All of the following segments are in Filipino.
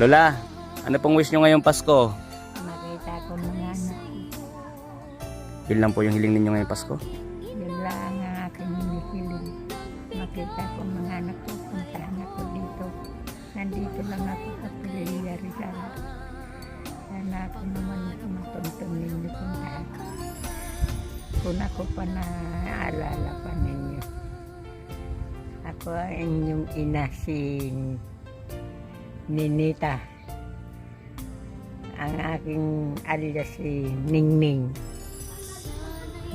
Lola, ano pong wish nyo ngayong Pasko? Makita ko mga anak ko. Yun lang po yung hiling ninyo ngayong Pasko. Yun lang ang aking hinihiling. Makita ko mga anak ko. Puntahan ako dito. Nandito lang ako sa Pililla Rizal. Sana ako naman matuntun ninyo puntahan. Kung ako pa naaalala pa ninyo. Ako ang inyong ina si Ninita. Ang aking alias si Ningning.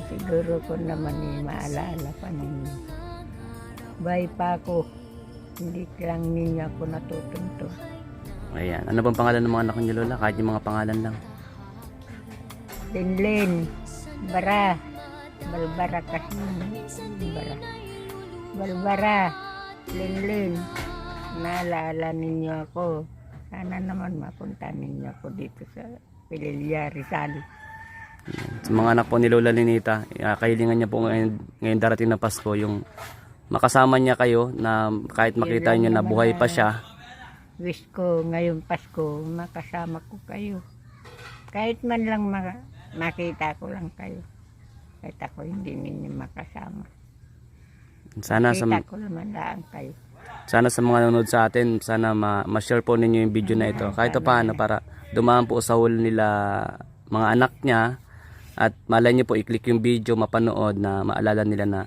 Siguro ko naman eh, maalala pa ninyo. Bye pa ako. Hindi lang ninyo ako natutunto. Ayan. Ano bang pangalan ng mga anak niyo, Lola? Kahit yung mga pangalan lang. Linlin, Bara, Balbara kasi. Bara. Balbara, Linlin. Naalala ninyo ako. Sana naman mapunta ninyo ako dito sa Pililya, Rizal. Sa mga anak po ni Lola Linita, uh, kahilingan niya po ngayon, ngayon darating na Pasko, yung makasama niya kayo na kahit makita niyo na buhay pa siya, Wish ko ngayong Pasko makasama ko kayo. Kahit man lang ma- makita ko lang kayo. Kahit ako hindi ninyo makasama. sana sa, Kita ko naman lang kayo. Sana sa mga nanonood sa atin, sana ma- ma-share po ninyo yung video na ito. Kahit pa paano para dumaan po sa huli nila mga anak niya at malay niyo po i-click yung video, mapanood na maalala nila na